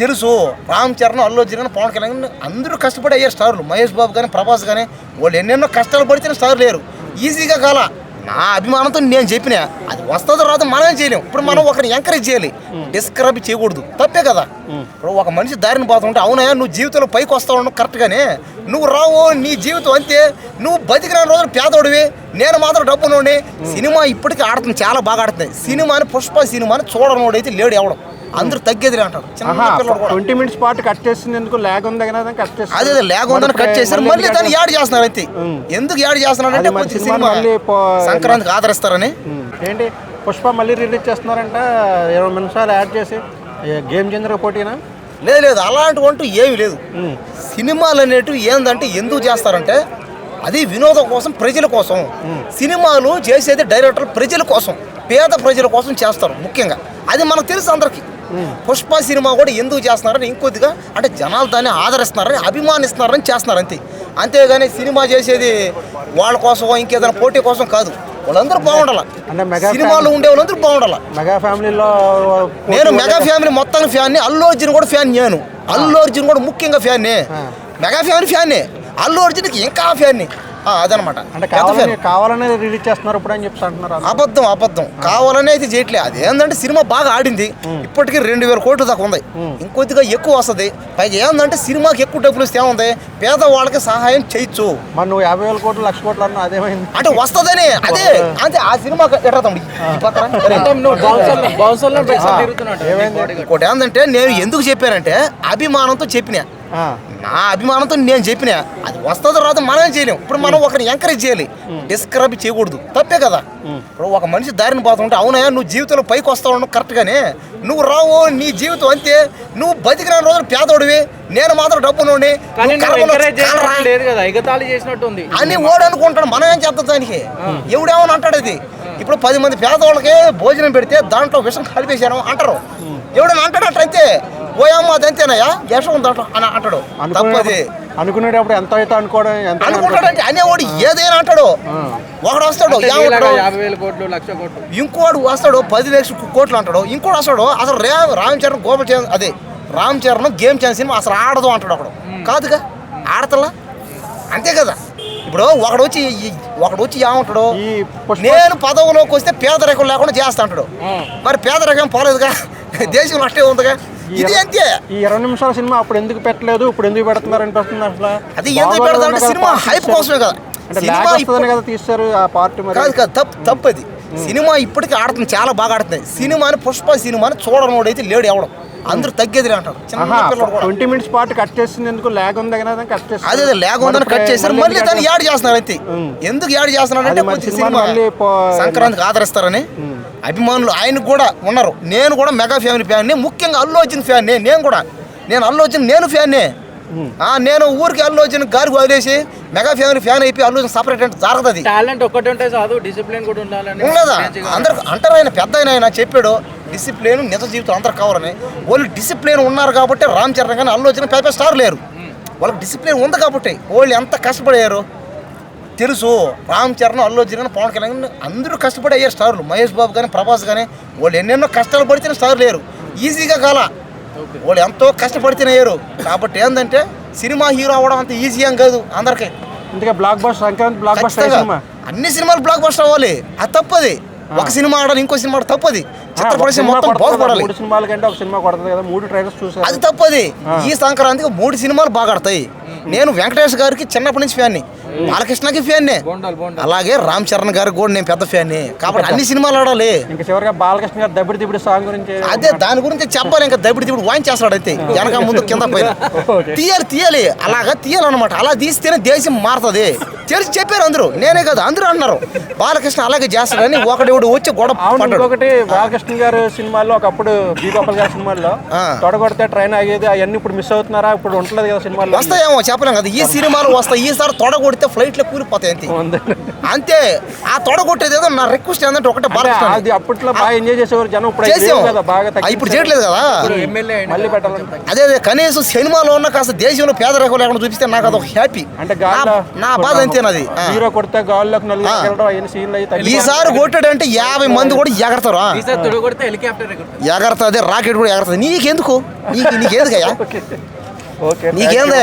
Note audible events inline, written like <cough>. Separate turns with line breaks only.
తెలుసు. రామ్ చరణ్ అల్లు అర్జున్ కానీ పవన్ కళ్యాణ్ అందరూ కష్టపడి అయ్యారు స్టార్లు. మహేష్ బాబు కానీ ప్రభాస్ కానీ వాళ్ళు ఎన్నెన్నో కష్టాలు పడితే స్టార్ లేరు. ఈజీగా కాల. నా అభిమానంతో నేను చెప్పిన అది వస్తుందో రాదో మనమే చేయలేం. ఇప్పుడు మనం ఒకరిని ఎంకరేజ్ చేయాలి. డిస్క్రైబ్ చేయకూడదు. తప్పే కదా. ఇప్పుడు ఒక మనిషి దారిని పోతుంటే అవునయ్యా నువ్వు జీవితంలో పైకి వస్తావు కరెక్ట్గానే నువ్వు రావు నీ జీవితం అంతే. నువ్వు బతికిన రోజులు పేదోడివి. నేను మాత్రం డబ్బునోడి సినిమా ఇప్పటికీ ఆడుతుంది చాలా బాగా ఆడుతుంది. సినిమాని పుష్ప సినిమాని చూడనోడైతే లేడు ఎవడం. అందరూ తగ్గేదిలే అంటారు
ట్వంటీ మినిట్స్ పాటు కట్ చేసింది ఎందుకు? లేక ఉంది కదా కట్ చేసి
అదే లేక ఉందని కట్ చేశారు మళ్ళీ దాన్ని యాడ్ చేస్తున్నారు అంతే. ఎందుకు యాడ్ చేస్తున్నారు అంటే
మంచి సినిమా.
సంక్రాంతికి ఆదరిస్తారని.
ఏంటి? పుష్ప మళ్ళీ రిలీజ్ చేస్తున్నారంట. ఇరవై నిమిషాలు యాడ్ చేసి. గేమ్ చేంజర్ పోటీనా?
లేదు లేదు అలాంటి అంటూ ఏమీ లేదు. సినిమాలు అనేటివి ఏందంటే ఎందుకు చేస్తారంటే అది వినోదం కోసం ప్రజల కోసం. సినిమాలు చేసేది డైరెక్టర్ ప్రజల కోసం పేద ప్రజల కోసం చేస్తారు ముఖ్యంగా. అది మనకు తెలుసు అందరికీ. పుష్ప సినిమా కూడా ఎందుకు చేస్తున్నారని ఇంకొద్దిగా అంటే జనాలు దాన్ని ఆదరిస్తున్నారని అభిమానిస్తున్నారని చేస్తున్నారు అంతే. అంతేగాని సినిమా చేసేది వాళ్ళ కోసం ఇంకేదైనా పోటీ కోసం కాదు. వాళ్ళందరూ బాగుండాల. సినిమాలో ఉండే వాళ్ళందరూ బాగుండాల.
మెగా ఫ్యామిలీలో
నేను మెగా ఫ్యామిలీ మొత్తానికి ఫ్యాన్ అల్లు అర్జున్ కూడా ఫ్యాన్ నేను. అల్లు అర్జున్ కూడా ముఖ్యంగా fan mega family fan Allu అర్జున్కి ఇంకా ఫ్యాన్ అదనమాట.
కావాలని రిలీజ్ చేస్తున్నారు ఇప్పుడు అని చెప్పి అంటున్నారు.
అబద్ధం అబద్ధం. కావాలనే అయితే చేయట్లే. అది ఏంటంటే సినిమా బాగా ఆడింది. ఇప్పటికీ రెండు వేల కోట్లు దాకా ఉంది. ఇంకొద్దిగా ఎక్కువ వస్తుంది. పైగా ఏంటంటే సినిమాకి ఎక్కువ డబ్బులు ఇస్తే ఏముంది? పేదవాళ్ళకి సహాయం చేయొచ్చు.
మరి నువ్వు యాభై వేల కోట్లు లక్ష కోట్లు అన్నా అదేమైంది?
అంటే వస్తుందని. అదే అంతే ఆ సినిమా.
ఏమైంది?
ఇంకోటి ఏంటంటే నేను ఎందుకు చెప్పానంటే అభిమానంతో చెప్పిన. నా అభిమానంతో నేను చెప్పిన అది వస్తుందో రాదో మనమే చేయలేం. ఇప్పుడు మనం ఒకరిని ఎంకరేజ్ చేయాలి. డిస్క్రైబ్ చేయకూడదు. తప్పే కదా. ఇప్పుడు ఒక మనిషి దారిని పోతుంటే అవునయ్యా నువ్వు జీవితంలో పైకి వస్తావు కరెక్ట్గానే నువ్వు రావు నీ జీవితం అంతే. నువ్వు బతికిన రోజులు పేదోడివి. నేను మాత్రం
చేసినట్టు ఉంది
అని ఓడు అనుకుంటాడు మనం ఏం చేద్దాం దానికి? ఎవడేమని అంటాడు అది? ఇప్పుడు పది మంది పేదవాళ్ళకి భోజనం పెడితే దాంట్లో విషం కలిపేశాను అంటారు. ఎవడని అంటాడు అట్లయితే ఓయమ్మ అదంతేనయ్యా విషం ఉంది దాంట్లో అని అంటాడు. తప్పది.
అనుకునే అనుకునేటప్పుడు ఎంత అయితే అనుకోవడం ఎంత
అనుకుంటాడంటే అనేవాడు ఏదైనా అంటాడు. ఒకడు వస్తాడు ఇంకోడు వస్తాడు పది లక్షల కోట్లు అంటాడు. ఇంకోటి వస్తాడు అసలు రే రామ్ చరణ్ గోప చరణ్ అదే రామ్ చరణ్ గేమ్ ఛాన్స్ సినిమా అసలు ఆడదు అంటాడు ఒకడు. కాదుగా? ఆడతలా? అంతే కదా. ఇప్పుడు ఒకడు వచ్చి ఒకడు వచ్చి ఏమంటాడు? నేను పదవిలోకి వస్తే పేదరికం లేకుండా చేస్తా అంటాడు. మరి పేదరికం పోలేదుగా? దేశం నష్టే ఉందిగా? ఇది అంతే.
ఈ ఇరవై నిమిషాల సినిమా అప్పుడు ఎందుకు పెట్టలేదు? ఇప్పుడు ఎందుకు పెడుతున్నారు అనిపిస్తుంది అసలు?
అది ఎందుకు
కదా
సినిమా హైప్. కోసమే కదా.
అంటే ల్యాగ్ కదా తీస్తారు ఆ పార్టీ మరి.
కాదు కాదు తప్పు తప్పు అది. సినిమా ఇప్పటికీ ఆడుతుంది చాలా బాగా ఆడుతుంది. సినిమాని పుష్ప సినిమాని చూడనోడైతే లేడు ఎవడం. అందరూ తగ్గేదిలే అంటారు.
ట్వంటీ మినిట్స్ పాటు కట్ చేసింది ఎందుకు? ల్యాగ్ ఉంది కదా కట్ చేసి
అదే లేక ఉందని కట్ చేశారు మళ్ళీ దాన్ని యాడ్ చేస్తున్నారు అంతే. ఎందుకు యాడ్ చేస్తున్నారు అంటే
సినిమా
సంక్రాంతికి ఆదరిస్తారని. అభిమానులు ఆయనకు కూడా ఉన్నారు. నేను కూడా మెగా ఫ్యామిలీ ఫ్యాన్ ముఖ్యంగా అల్లు అర్జున్ ఫ్యాన్ నేను కూడా. నేను అల్లు అర్జున్ నేను ఫ్యాన్నే. నేను ఊరికి అల్లు అర్జున్ గారికి వదిలేసి మెగా ఫ్యామిలీ ఫ్యాన్ అయిపోయి అల్లు అర్జున్ సపరేట్ అంటే జరగదు
టాలెంట్ ఒక్కటి ఉంటే చాలు డిసిప్లిన్ కూడా ఉండాలని
ఉండదా? అందరు అంటారు ఆయన పెద్ద ఆయన ఆయన చెప్పాడు డిసిప్లిన్ నిజ జీవితం అందరు కావాలని. వాళ్ళు డిసిప్లిన్ ఉన్నారు కాబట్టి రామ్ చరణ్ కానీ అల్లు వచ్చిన పెద్ద స్టార్ లేరు. వాళ్ళకి డిసిప్లిన్ ఉంది కాబట్టి వాళ్ళు ఎంత కష్టపడారు? తెలుసు. రామ్ చరణ్ అల్లు అర్జున్ కానీ పవన్ కళ్యాణ్ అందరూ కష్టపడి అయ్యారు స్టార్లు. మహేష్ బాబు కానీ ప్రభాస్ కానీ వాళ్ళు ఎన్నెన్నో కష్టాలు పడితే స్టార్ లేరు ఈజీగా కాల. వాళ్ళు ఎంతో కష్టపడితేనే అయ్యారు. కాబట్టి ఏంటంటే సినిమా హీరో అవ్వడం అంత ఈజీ ఏం కాదు అందరికీ.
ఇందుకే blockbuster Sankranti blockbuster
అన్ని సినిమాలు బ్లాక్ బస్టర్ అవ్వాలి. అది తప్పది. ఒక సినిమా ఆడాలి ఇంకో సినిమా తప్పది. చిత్ర పరిశ్రమ మొత్తం బాగుపడాలి.
మూడు సినిమాల కంటే ఒక సినిమా కొడుతుంది కదా మూడు ట్రైలర్స్
అది తప్పది. ఈ సంక్రాంతికి మూడు సినిమాలు బాగా ఆడతాయి. నేను వెంకటేష్ గారికి చిన్నప్పటి నుంచి ఫ్యాన్ని. బాలకృష్ణకి ఫ్యాన్ని
బోండాలు
అలాగే రామ్ చరణ్ గారికి కూడా నేను పెద్ద ఫ్యాన్ని కాబట్టి అన్ని సినిమాలు ఆడాలి.
ఇంకా చివరిగా బాలకృష్ణ గారు దబ్బిడి దిబ్బడి సాంగ్ గురించి
అదే దాని గురించి చెప్పాలి ఇంకా దబ్బిడి దిప్పుడు వాయించేస్తాడు అయితే వెనక ముందు కింద పైన.
ఓకే.
తీయాలి తీయాలి. అలాగా తీయాలన్నమాట. అలా తీస్తేనే దేశం మారుతుంది. తెలిసి చెప్పారు అందరూ. నేనే కాదు అందరూ అన్నారు. బాలకృష్ణ అలాగే చేస్తాడని ఒకటి వచ్చి గొడవ
ఇంకొకటి బాలకృష్ణ గారు సినిమాల్లో ఒకప్పుడు బి గోపాల్ గారి సినిమాల్లో. తొడగొడితే ట్రైన్ ఆగేది అవన్నీ ఇప్పుడు మిస్ అవుతున్నారా? ఇప్పుడు ఉండలేదు కదా సినిమాల్లో.
వస్తాయేమో చెప్పలేం కదా. ఈ సినిమాలు వస్తాయి ఈసారి తొడ కొడితే ఫ్లైట్లో కూలిపోతాయి అంతే. అంతే. ఆ తొడ కొట్టేది ఏదో నా రిక్వెస్ట్ ఏంటంటే ఒకటే
అది అప్పట్లో బాగా ఎంజాయ్ చేసేవారు జనం ఇప్పుడు అది
ఇప్పుడు. చేయట్లేదు కదా.
మళ్ళీ
అదే అదే కనీసం సినిమాలో ఉన్న కాస్త దేశంలో పేదరికం లేకుండా చూపిస్తే నాకు అదొక హ్యాపీ
అంటే
నా బాధ అంతేనది.
హీరో కొడితే గాల్లోకి
ఈసారి కొట్టాడంటే యాభై మంది కూడా ఎగరతారు. ఆ.
ఈసారి తొడ కొడితే హెలికాప్టర్ ఎగురుతుంది
ఎగరతుంది రాకెట్ కూడా ఎగరతుంది. నీకెందుకు? నీకు నీకెందుకయ్యా? <laughs>
ఓకే.
నీకేందయ్యా?